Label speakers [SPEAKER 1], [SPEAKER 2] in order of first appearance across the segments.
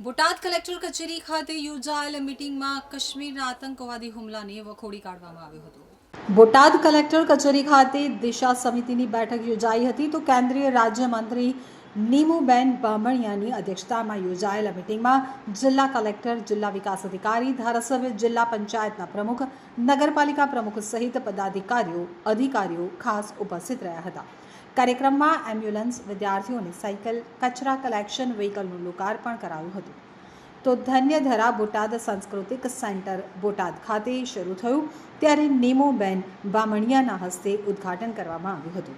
[SPEAKER 1] Botad collector કચેરી ખાતે યોજાયેલ મિટિંગમાં કાશ્મીરના આતંકવાદી હુમલાને વખોડી કાઢવામાં આવ્યો હતો. બોટાદ કલેક્ટર કચેરી ખાતે દિશા સમિતિની બેઠક યોજાઈ હતી તો કેન્દ્રીય રાજ્યમંત્રી નીમુબેન બામણિયાની અધ્યક્ષતામાં યોજાયેલા મિટિંગમાં જિલ્લા કલેક્ટર, જિલ્લા વિકાસ અધિકારી, ધારાસભ્ય, જિલ્લા પંચાયતના પ્રમુખ, નગરપાલિકા પ્રમુખ સહિત પદાધિકારીઓ, અધિકારીઓ ખાસ ઉપસ્થિત રહ્યા હતા. કાર્યક્રમમાં એમ્બ્યુલન્સ વિદ્યાર્થીઓને સાયકલ, કચરા કલેક્શન વ્હીકલનું લોકાર્પણ કરાયું હતું. તો ધન્યધરા બોટાદ સાંસ્કૃતિક સેન્ટર બોટાદ ખાતે શરૂ થયું, ત્યારે નીમોબેન બામણિયાના હસ્તે ઉદ્ઘાટન કરવામાં આવ્યું હતું.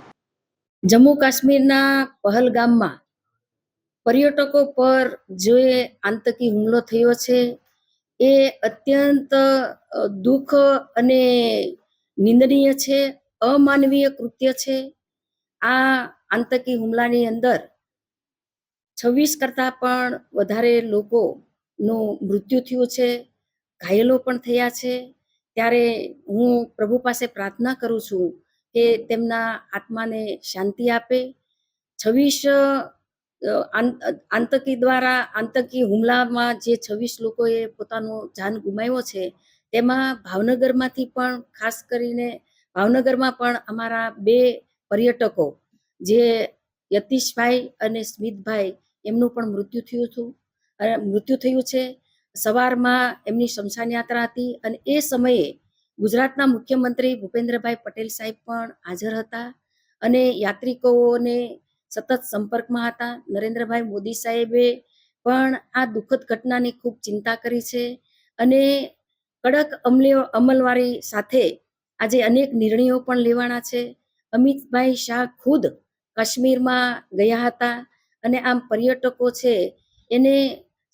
[SPEAKER 2] જમ્મુ કાશ્મીરના પહલગામમાં પર્યટકો પર જે આતંકી હુમલો થયો છે, એ અત્યંત દુઃખ અને નિંદનીય છે, અમાનવીય કૃત્ય છે. આ આતંકી હુમલાની અંદર છવ્વીસ કરતાં પણ વધારે લોકોનું મૃત્યુ થયું છે, ઘાયલો પણ થયા છે. ત્યારે હું પ્રભુ પાસે પ્રાર્થના કરું છું કે તેમના આત્માને શાંતિ આપે. છવ્વીસ આતંકી દ્વારા, આતંકી હુમલામાં જે છવ્વીસ લોકોએ પોતાનો જાન ગુમાવ્યો છે, તેમાં ભાવનગરમાંથી પણ ખાસ કરીને, ભાવનગરમાં પણ અમારા બે પર્યટકો જે યતીશભાઈ અને સ્મિતભાઈ એમનું પણ મૃત્યુ થયું હતું. અને મૃત્યુ થયું છે. સવારમાં એમની શમશાન યાત્રા હતી અને એ સમયે ગુજરાતના મુખ્યમંત્રી ભૂપેન્દ્રભાઈ પટેલ સાહેબ પણ હાજર હતા અને યાત્રિકોને સતત સંપર્કમાં હતા. નરેન્દ્રભાઈ મોદી સાહેબે પણ આ દુઃખદ ઘટનાની ખૂબ ચિંતા કરી છે અને કડક અમલી અમલવારી સાથે આજે અનેક નિર્ણયો પણ લેવાના છે. અમિતભાઈ શાહ ખુદ કાશ્મીરમાં ગયા હતા અને આમ પર્યટકો છે, એને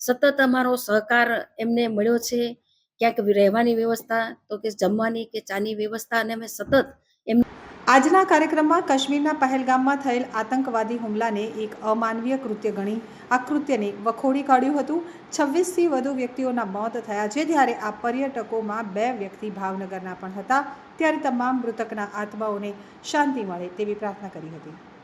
[SPEAKER 2] સતત અમારો સહકાર એમને મળ્યો છે. ક્યાંક રહેવાની વ્યવસ્થા, તો કે જમવાની કે ચાની વ્યવસ્થા, અને અમે સતત
[SPEAKER 1] આજના કાર્યક્રમમાં કાશ્મીરના પહેલગામમાં થયેલ આતંકવાદી હુમલાને એક અમાનવીય કૃત્ય ગણી આ કૃત્યને વખોડી કાઢ્યું હતું. છવ્વીસથી વધુ વ્યક્તિઓના મોત થયા છે. જ્યારે આ પર્યટકોમાં બે વ્યક્તિ ભાવનગરના પણ હતા. ત્યારે તમામ મૃતકના આત્માઓને શાંતિ મળે તેવી પ્રાર્થના કરી હતી.